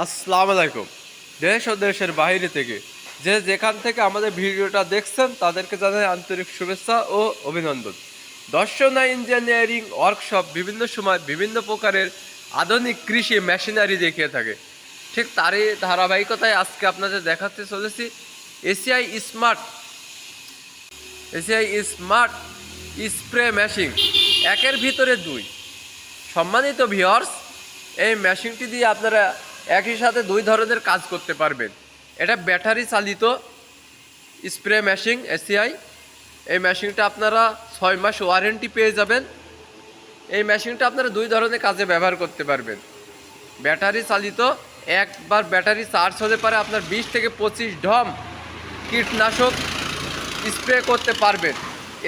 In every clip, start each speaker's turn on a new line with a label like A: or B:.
A: আসসালামু আলাইকুম। দেশ ও দেশের বাইরে থেকে যে যেখান থেকে আমাদের ভিডিওটা দেখছেন, তাদেরকে জানাই আন্তরিক শুভেচ্ছা ও অভিনন্দন। দর্শনা ইঞ্জিনিয়ারিং ওয়ার্কশপ বিভিন্ন সময় বিভিন্ন প্রকারের আধুনিক কৃষি মেশিনারি দেখিয়ে থাকে। ঠিক তারই ধারাবাহিকতায় আজকে আপনাদের দেখাতে চলেছি ACI smart ACI smart spray machine একের ভিতরে দুই। সম্মানিত ভিওর্স এই মেশিনটি দিয়ে আপনারা একই সাথে দুই ধরনের কাজ করতে পারবেন। এটা ব্যাটারি চালিত স্প্রে মেশিন এসিআই এই মেশিনটা আপনারা ছয় মাস ওয়ারেন্টি পেয়ে যাবেন। এই মেশিনটা আপনারা দুই ধরনের কাজে ব্যবহার করতে পারবেন। ব্যাটারি চালিত, একবার ব্যাটারি চার্জ হতে পারে আপনার বিশ থেকে পঁচিশ ঢম কীটনাশক স্প্রে করতে পারবেন।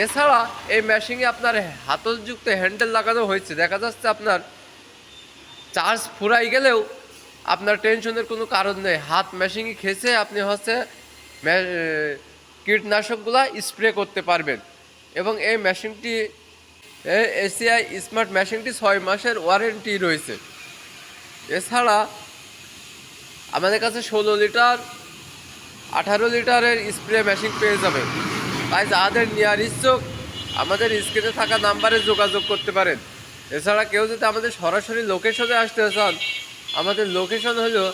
A: এছাড়া এই মেশিনে আপনার হাতলযুক্ত হ্যান্ডেল লাগানো হয়েছে। দেখা যাচ্ছে আপনার চার্জ ফুরাই গেলেও আপনার টেনশনের কোনো কারণ নেই। হাত মেশিনে খেসে আপনি হচ্ছে কীটনাশকগুলা স্প্রে করতে পারবেন। এবং এই মেশিনটি এসিআই স্মার্ট মেশিনটি ছয় মাসের ওয়ারেন্টি রয়েছে। এছাড়া আমাদের কাছে ষোলো লিটার, আঠারো লিটারের স্প্রে মেশিন পেয়ে যাবেন। তাই যাদের নেওয়ার ইচ্ছুক, আমাদের স্ক্রিনে থাকা নাম্বারে যোগাযোগ করতে পারেন। এছাড়া কেউ যদি আমাদের সরাসরি লোকেশনে আসতে চান আমাদের লোকেশন হলো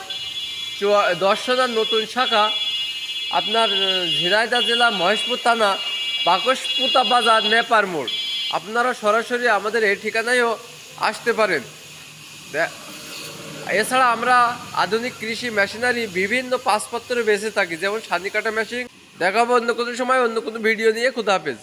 A: চুয়া দর্শনার নতুন শাখা আপনার আহ, ঝিনাইদহ জেলা মহেশপুর থানা বাকসপুতা বাজার নেপার মোড়। আপনারা সরাসরি আমাদের এই ঠিকানায়ও আসতে পারেন। এছাড়া আমরা আধুনিক কৃষি মেশিনারি বিভিন্ন পাসপত্রে বেঁচে থাকি যেমন সানি কাটা মেশিন দেখাবো অন্য কোনো সময় অন্য কোনো ভিডিও নিয়ে খুদা হাফেজ।